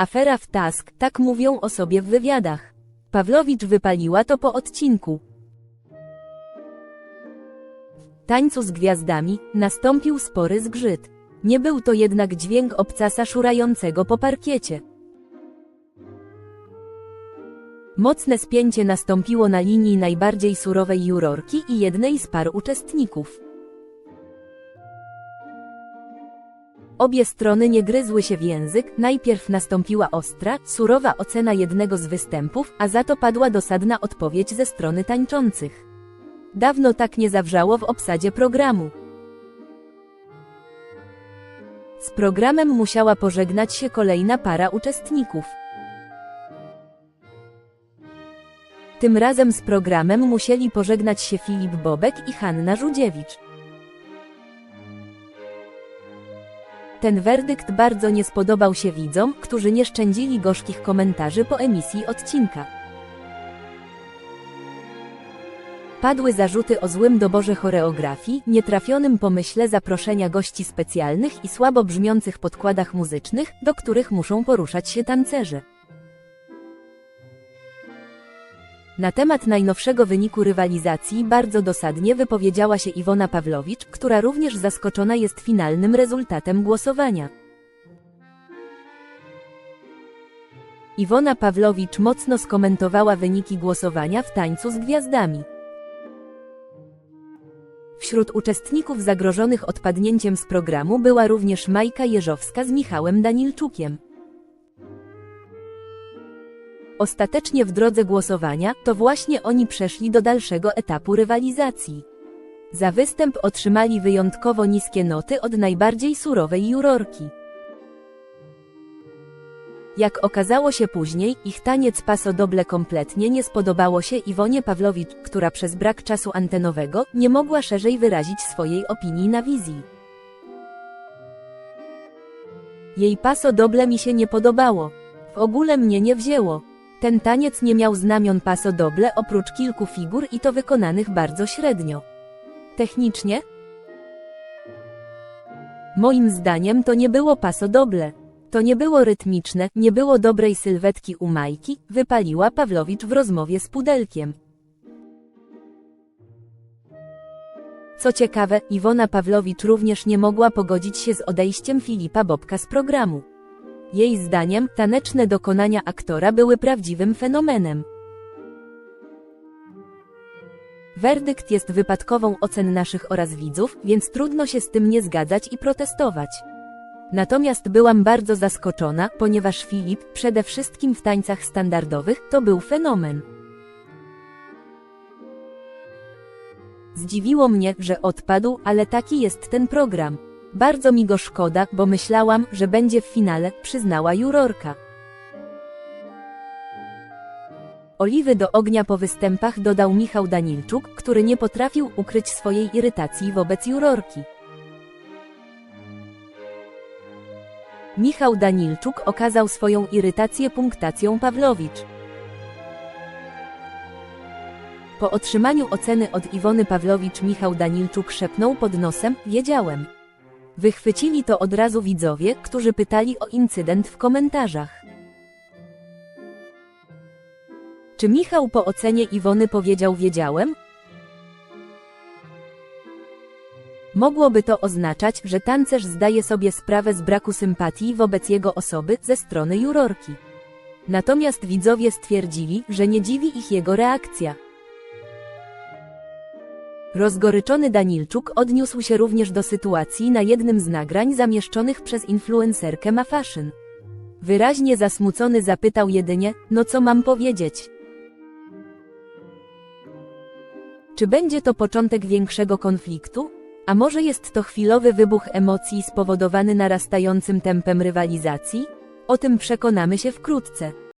Afera w Task, tak mówią o sobie w wywiadach. Pawlowicz wypaliła to po odcinku. W tańcu z gwiazdami nastąpił spory zgrzyt. Nie był to jednak dźwięk obcasa szurającego po parkiecie. Mocne spięcie nastąpiło na linii najbardziej surowej jurorki i jednej z par uczestników. Obie strony nie gryzły się w język, najpierw nastąpiła ostra, surowa ocena jednego z występów, a za to padła dosadna odpowiedź ze strony tańczących. Dawno tak nie zawrzało w obsadzie programu. Z programem musiała pożegnać się kolejna para uczestników. Tym razem z programem musieli pożegnać się Filip Bobek i Hanna Żudziewicz. Ten werdykt bardzo nie spodobał się widzom, którzy nie szczędzili gorzkich komentarzy po emisji odcinka. Padły zarzuty o złym doborze choreografii, nietrafionym pomyśle zaproszenia gości specjalnych i słabo brzmiących podkładach muzycznych, do których muszą poruszać się tancerze. Na temat najnowszego wyniku rywalizacji bardzo dosadnie wypowiedziała się Iwona Pawlowicz, która również zaskoczona jest finalnym rezultatem głosowania. Iwona Pawlowicz mocno skomentowała wyniki głosowania w tańcu z gwiazdami. Wśród uczestników zagrożonych odpadnięciem z programu była również Majka Jeżowska z Michałem Danilczukiem. Ostatecznie w drodze głosowania, to właśnie oni przeszli do dalszego etapu rywalizacji. Za występ otrzymali wyjątkowo niskie noty od najbardziej surowej jurorki. Jak okazało się później, ich taniec paso doble kompletnie nie spodobało się Iwonie Pawlowicz, która przez brak czasu antenowego nie mogła szerzej wyrazić swojej opinii na wizji. Jej paso doble mi się nie podobało. W ogóle mnie nie wzięło. Ten taniec nie miał znamion paso doble oprócz kilku figur i to wykonanych bardzo średnio. Technicznie? Moim zdaniem to nie było paso doble. To nie było rytmiczne, nie było dobrej sylwetki u Majki, wypaliła Pawlowicz w rozmowie z Pudelkiem. Co ciekawe, Iwona Pawlowicz również nie mogła pogodzić się z odejściem Filipa Bobka z programu. Jej zdaniem, taneczne dokonania aktora były prawdziwym fenomenem. Werdykt jest wypadkową ocen naszych oraz widzów, więc trudno się z tym nie zgadzać i protestować. Natomiast byłam bardzo zaskoczona, ponieważ Filip, przede wszystkim w tańcach standardowych, to był fenomen. Zdziwiło mnie, że odpadł, ale taki jest ten program. Bardzo mi go szkoda, bo myślałam, że będzie w finale, przyznała jurorka. Oliwy do ognia po występach dodał Michał Danilczuk, który nie potrafił ukryć swojej irytacji wobec jurorki. Michał Danilczuk okazał swoją irytację punktacją Pawlowicz. Po otrzymaniu oceny od Iwony Pawlowicz Michał Danilczuk szepnął pod nosem, wiedziałem. Wychwycili to od razu widzowie, którzy pytali o incydent w komentarzach. Czy Michał po ocenie Iwony powiedział wiedziałem? Mogłoby to oznaczać, że tancerz zdaje sobie sprawę z braku sympatii wobec jego osoby ze strony jurorki. Natomiast widzowie stwierdzili, że nie dziwi ich jego reakcja. Rozgoryczony Danilczuk odniósł się również do sytuacji na jednym z nagrań zamieszczonych przez influencerkę Mafaszyn. Wyraźnie zasmucony zapytał jedynie, no co mam powiedzieć? Czy będzie to początek większego konfliktu? A może jest to chwilowy wybuch emocji spowodowany narastającym tempem rywalizacji? O tym przekonamy się wkrótce.